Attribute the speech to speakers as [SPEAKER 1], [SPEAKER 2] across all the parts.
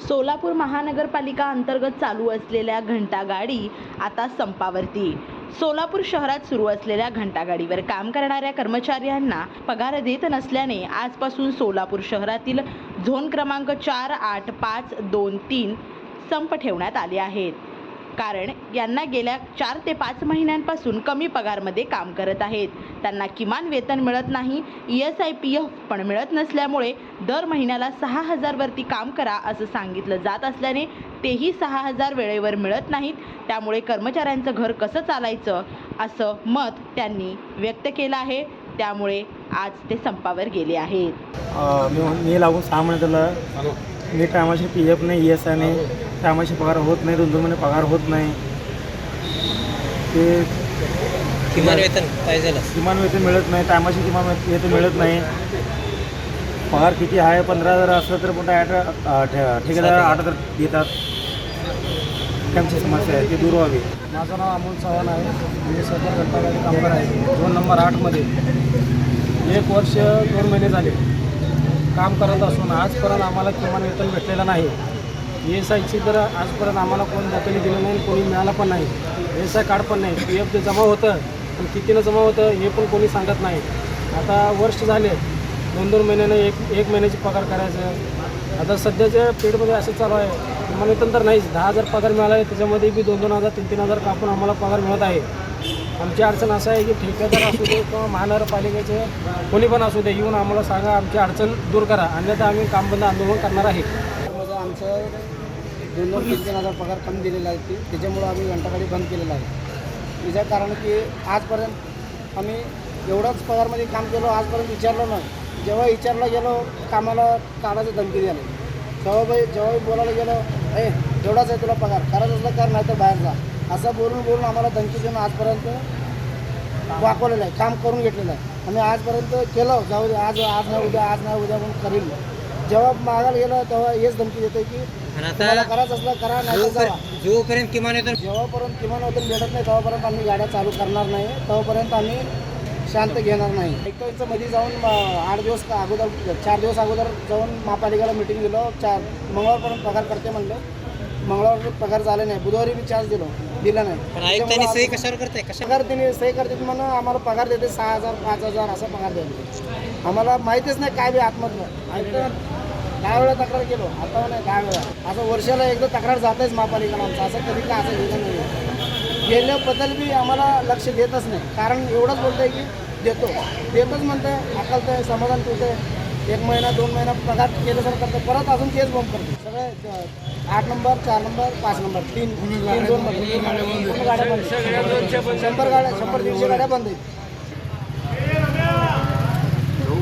[SPEAKER 1] सोलापूर महानगरपालिका अंतर्गत चालू असलेल्या घंटागाडी आता संपावरती. सोलापूर शहरात सुरू असलेल्या घंटागाडीवर काम करणाऱ्या कर्मचाऱ्यांना पगार देत नसल्याने आजपासून सोलापूर शहरातील झोन क्रमांक चार आठ पाच दोन तीन संप ठेवण्यात आले आहेत. कारण यांना गेल्या चार ते पाच महिन्यांपासून कमी पगारमध्ये काम करत आहेत. त्यांना किमान वेतन मिळत नाही E S I P F पण मिळत नसल्यामुळे दर महिन्याला सहा हजारवरती काम करा असं सांगितलं जात असल्याने तेही सहा हजार वेळेवर मिळत नाहीत. त्यामुळे कर्मचाऱ्यांचं घर कसं चालायचं असं मत त्यांनी व्यक्त केलं आहे. त्यामुळे आज ते संपावर गेले आहेत.
[SPEAKER 2] मी लागून सहा महिने झालं. मी टायमाशी पी एफ नाही ई एस आय नाही टायमाशी पगार होत नाही दोन दोन महिने पगार होत नाही. ते
[SPEAKER 3] किमान वेतन काय झालं?
[SPEAKER 2] किमान वेतन मिळत नाही टायमाशी किमान वेत- वेतन मिळत नाही. पगार किती आहे? पंधरा हजार असलं तर ठे- ठेकेदार आठ हजार देतात. त्यांची समस्या आहे ती दूर व्हावी. माझं नाव अमोल चव्हाण आहे. मी सध्या घंटागाडी कामगार आहे. दोन नंबर आठमध्ये एक वर्ष दोन महिने झाले. काम करत असून आजपर्यंत आम्हाला किमान वेतन भेटलेलं नाही. एस आयची तर आजपर्यंत आम्हाला कोण वेतन दिलं नाही कोणी मिळालं पण नाही. एस आय कार्ड पण नाही. पी एफ जे जमा होतं पण कितीनं जमा होतं हे पण कोणी सांगत नाही. आता वर्ष झाले. दोन दोन महिन्यानं एक एक महिन्याची पगार करायचं. आता सध्याच्या पेडमध्ये असं चालू आहे. किमान वेतन तर नाहीच. दहा हजार पगार मिळाला आहे. त्याच्यामध्ये बी दोन दोन हजार तीन तीन हजार कापून आम्हाला पगार मिळत आहे. आमची अडचण असं आहे की ठेकेदार असू दे किंवा महानगरपालिकेचे कोणी पण असू दे येऊन आम्हाला सांगा. आमची अडचण दूर करा. अन्यथा आम्ही काम बंद आंदोलन करणार आहे.
[SPEAKER 4] आमचं दोन दोन तीन तीन हजार पगार कमी दिलेला आहे ते. त्याच्यामुळं आम्ही घंटागाडी बंद केलेला आहे. त्याचं कारण की आजपर्यंत आम्ही एवढाच पगारमध्ये काम केलो आजपर्यंत विचारलो नाही. जेव्हा विचारला गेलो कामाला काढायचं धमकी द्यायला. जेव्हा बाई बोलायला गेलो ए एवढाच आहे तुला पगार करायचं असलं कर नाही तर बाहेर जा. असं बोलून बोलून आम्हाला धमकी देऊन आजपर्यंत वाकवलेलं आहे काम करून घेतलेलं आहे. आम्ही आजपर्यंत केलं जाऊ दे आज आज नाही उद्या आज नाही उद्या म्हणून करील जेव्हा मागायला गेलं तेव्हा हेच धमकी देते की
[SPEAKER 3] आणि
[SPEAKER 4] तुम्हाला
[SPEAKER 3] आता
[SPEAKER 4] करायचं असलं करा नाही तर जावा.
[SPEAKER 3] जोपर्यंत जोपर्यंत किमान वेतन
[SPEAKER 4] जेव्हापर्यंत किमान वेतन भेटत नाही तेव्हापर्यंत आम्ही गाड्या चालू करणार नाही. तेव्हापर्यंत आम्ही शांत घेणार नाही. एक तर मध्ये जाऊन अं, आठ दिवस का अगोदर चार दिवस अगोदर जाऊन महापालिकेला मिटिंग दिलो. चार मंगळवारपर्यंत पगार करते म्हणले. मंगळवार पगार झाले नाही. बुधवारी मी चार्ज दिलो. दिला नाही.
[SPEAKER 3] पण आयुक्तांनी
[SPEAKER 4] त्याच्यामुळं
[SPEAKER 3] सही कशावर करताय? कशा
[SPEAKER 4] पगार त्यांनी सही करतात म्हणून आम्हाला पगार देते सहा हजार पाच हजार असा पगार देते. आम्हाला माहितीच नाही काय बी आतमधलं ऐकतं दहा वेळा तक्रार केलो आता नाही दहा वेळा असं वर्षाला एकदा तक्रार जातेच महापालिकेला आमचं असं कधी काय असं गेलं नाही गेल्याबद्दल बी आम्हाला लक्ष देतच नाही. कारण एवढंच बोलतंय की देतो. देतच म्हणतंय अकलतंय समाधान ठेवतंय. एक महिना दोन महिना पगार केलं तर करतं परत अजून तेच बंद करते सगळे आठ नंबर चार नंबर पाच नंबर तीन तीन दोन पूर्ण गाड्या बंद. शंभर गाड्या शंभर दीडशे गाड्या बंद आहेत.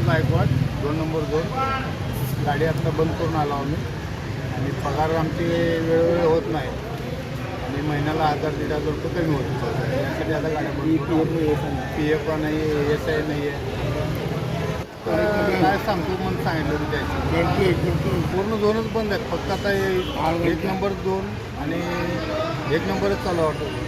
[SPEAKER 5] गायकवाड दोन नंबर दोन गाडी आत्ता बंद करून आलो आम्ही. आणि पगार आमचे वेळोवेळी होत नाही. आणि महिन्याला हजार दीड हजार रुपये कमी होत त्यासाठी आता गाड्या बंद पी एफ नाही एस आय नाही आहे. तर काय सांगतो म्हणून सांगितलं त्याची पूर्ण दोनच बंद आहेत. फक्त आता एक नंबर दोन आणि एक नंबरच चालू वाटतो